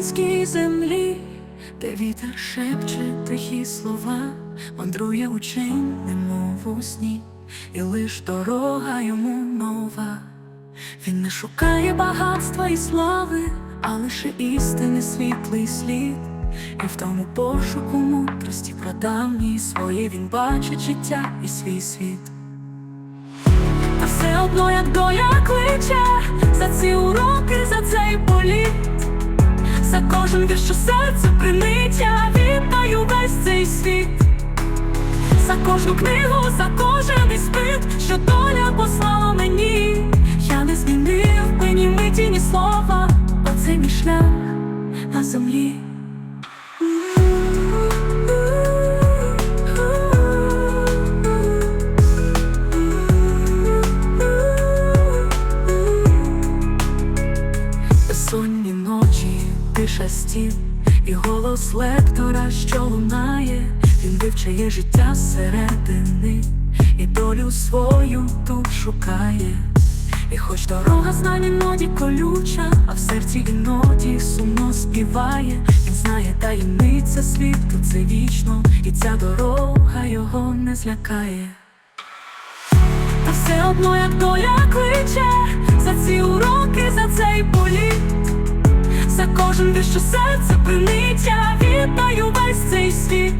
українській землі, де вітер шепче тихі слова, мандрує учень, немов у сні, і лиш дорога йому нова. Він не шукає багатства і слави, а лише істини світлий слід. І в тому пошуку мудрості про давні свої він бачить життя і свій світ. Та все одно, як доля кличе, за ці уроки, за цей політ, за кожен вірш, що серце принить, я віддаю весь цей світ, за кожну книгу, за кожен іспит, що доля послала мені, тиша стін і голос лектора, що лунає, він вивчає життя зсередини і долю свою тут шукає. І хоч дорога знань іноді колюча, а в серці іноді сумно співає, він знає таємниця світу, це вічно, і ця дорога його не злякає. Та все одно, як доля кличе, за ці уроки, за цей політ, за кожен вірш, серце принить, я віддаю весь цей світ,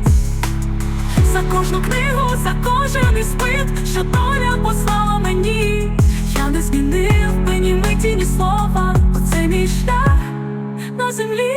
за кожну книгу, за кожен іспит, що доля послала мені, я не змінив мені миті ні слова, оце мій шлях на землі.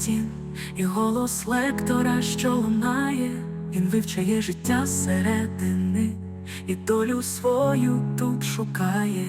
Стін, і голос лектора, що лунає, він вивчає життя зсередини, і долю свою тут шукає.